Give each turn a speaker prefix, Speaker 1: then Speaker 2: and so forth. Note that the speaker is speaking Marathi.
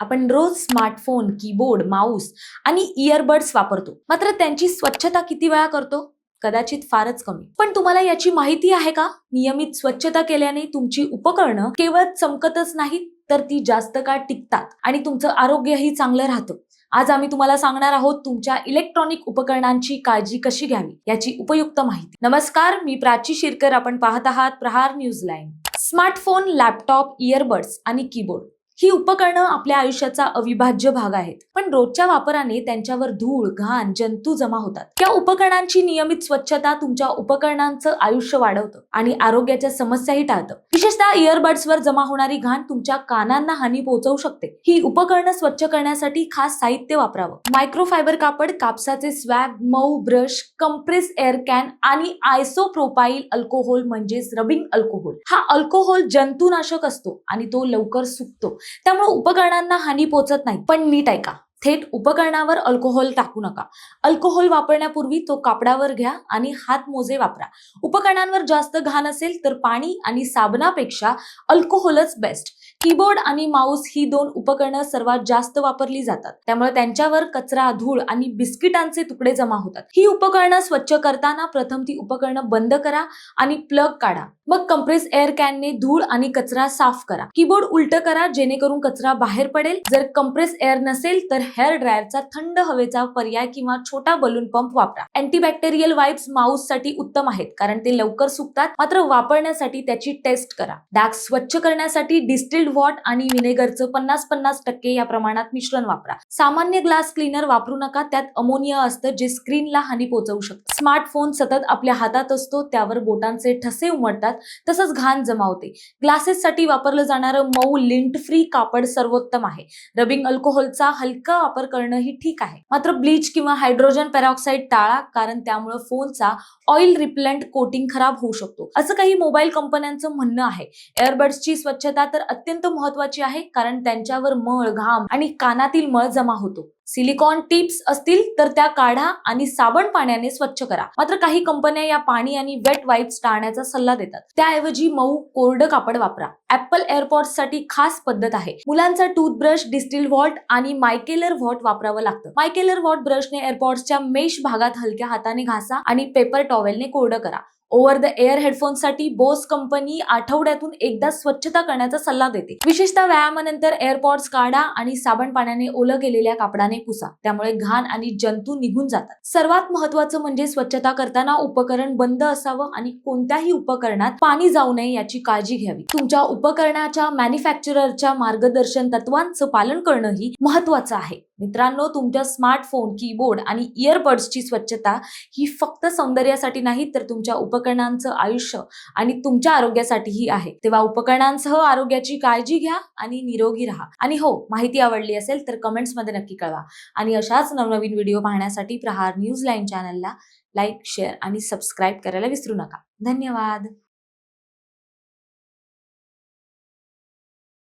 Speaker 1: आपण रोज स्मार्टफोन कीबोर्ड माऊस आणि इयरबड्स वापरतो. मात्र त्यांची स्वच्छता किती वेळा करतो? कदाचित फारच कमी. पण तुम्हाला याची माहिती आहे का? नियमित स्वच्छता केल्याने तुमची उपकरणं केवळ चमकतच नाहीत तर ती जास्त काळ टिकतात आणि तुमचं आरोग्यही चांगलं राहतं. आज आम्ही तुम्हाला सांगणार आहोत तुमच्या इलेक्ट्रॉनिक उपकरणांची काळजी कशी घ्यावी याची उपयुक्त माहिती. नमस्कार मी प्राची शिरकर. आपण पाहत आहात Prahar news line smartphone laptop earbuds आणि कीबोर्ड ही उपकरणं आपल्या आयुष्याचा अविभाज्य भाग आहेत. पण रोजच्या वापराने त्यांच्यावर धूळ घाण जंतू जमा होतात. या उपकरणांची नियमित स्वच्छता तुमच्या उपकरणांचं आयुष्य वाढवतं आणि आरोग्याच्या समस्याही टाळतं. विशेषतः इयरबड्सवर जमा होणारी घाण तुमच्या कानांना हानी पोहोचवू शकते. ही उपकरणं स्वच्छ करण्यासाठी खास साहित्य वापरावं. मायक्रोफायबर कापड कापसाचे स्वॅब मऊ ब्रश कंप्रेस एअर कॅन आणि आयसोप्रोपाईल अल्कोहोल म्हणजेच रबिंग अल्कोहोल हा अल्कोहोल जंतुनाशक असतो आणि तो लवकर सुकतो. त्यामुळे उपकरणांना हानी पोहोचत नाही. पण नीट ऐका. थेट उपकरणावर अल्कोहोल टाकू नका. अल्कोहोल वापरण्यापूर्वी तो कापडावर घ्या आणि हात मोजे वापरा. उपकरणांवर जास्त घाण असेल तर पाणी आणि साबणापेक्षा अल्कोहोलच बेस्ट कीबोर्ड आणि माऊस ही दोन उपकरणं सर्वात जास्त वापरली जातात. त्यामुळे त्यांच्यावर कचरा धूळ आणि बिस्किटांचे तुकडे जमा होतात. ही उपकरणं स्वच्छ करताना प्रथम ती उपकरणं बंद करा आणि प्लग काढा. मग कंप्रेस एअर कॅनने धूळ आणि कचरा साफ करा. कीबोर्ड उलट करा जेणेकरून कचरा बाहेर पडेल. जर कंप्रेस एअर नसेल तर हेअर ड्रायरचा थंड हवेचा पर्याय किंवा छोटा बलून पंप वापरा. अँटीबॅक्टेरियल वाईप्स माऊससाठी उत्तम आहेत कारण ते लवकर सुकतात मात्र वापरण्यासाठी त्याची टेस्ट करा. डाग स्वच्छ करण्यासाठी डिस्टिल्ड वॉट आणि व्हिनेगरचं पन्नास पन्नास टक्के या प्रमाणात मिश्रण वापरा. सामान्य ग्लास क्लीनर वापरू नका त्यात अमोनिया असतं जे स्क्रीनला हानी पोहोचवू शकतं. स्मार्टफोन सतत आपल्या हातात असतो त्यावर बोटांचे ठसे उमटतात तसंच घाण जमा होते वापरलं जाणारं मऊ लिंट फ्री कापड सर्वोत्तम आहे. रबिंग अल्कोहोलचा हलका वापर करणंही ठीक आहे. मात्र ब्लीच किंवा हायड्रोजन पेरॉक्साईड टाळा कारण त्यामुळे फोनचा ऑइल रिप्लेंट कोटिंग खराब होऊ शकतो. असं काही मोबाईल कंपन्यांचं म्हणणं आहे. एअरबड्सची स्वच्छता तर अत्यंत महत्वाची आहे कारण त्यांच्यावर मळ घाम आणि कानातील मळ जमा होतो. सिलिकॉन टिप्स असतील तर त्या काढा आणि साबण पाण्याने स्वच्छ करा. मात्र काही कंपन्या या पाणी आणि वेट वाईप्स टाळण्याचा सल्ला देतात. त्याऐवजी मऊ कोरडं कापड वापरा. ऍपल एअरपॉड्ससाठी खास पद्धत आहे. मुलांचा टूथब्रश डिस्टिल व्हॉल्ट आणि मायकेलर व्हॉट वापरावं लागतं. मायकेलर व्हॉट ब्रशने एअरपॉड्सच्या मेश भागात हलक्या हाताने घासा आणि पेपर टॉवेलने कोरडं करा. ओव्हर द एअर हेडफोनसाठी बोस कंपनी आठवड्यातून एकदा स्वच्छता करण्याचा सल्ला देते. विशेषतः व्यायामानंतर एअरपॉड्स काढा आणि साबण पाण्याने ओलं केलेल्या कापडाने पुसा. त्यामुळे घाण आणि जंतू निघून जातात. सर्वात महत्वाचं म्हणजे स्वच्छता करताना उपकरण बंद असावं आणि कोणत्याही उपकरणात पाणी जाऊ नये याची काळजी घ्यावी. तुमच्या उपकरणाच्या मॅन्युफॅक्चररच्या मार्गदर्शन तत्वांचं पालन करणंही महत्वाचं आहे. मित्रांनो तुमच्या स्मार्टफोन कीबोर्ड आणि इयरबड्सची स्वच्छता ही फक्त सौंदर्यासाठी नाही तर तुमच्या उपकरणांचं आयुष्य आणि तुमच्या आरोग्यासाठीही आहे. तेव्हा उपकरणांसह आरोग्याची काळजी घ्या आणि निरोगी राहा. आणि हो माहिती आवडली असेल तर कमेंट्समध्ये नक्की कळवा. आणि अशाच नवनवीन व्हिडिओ पाहण्यासाठी प्रहार न्यूज लाईन चॅनलला लाईक शेअर आणि सबस्क्राईब करायला विसरू नका. धन्यवाद!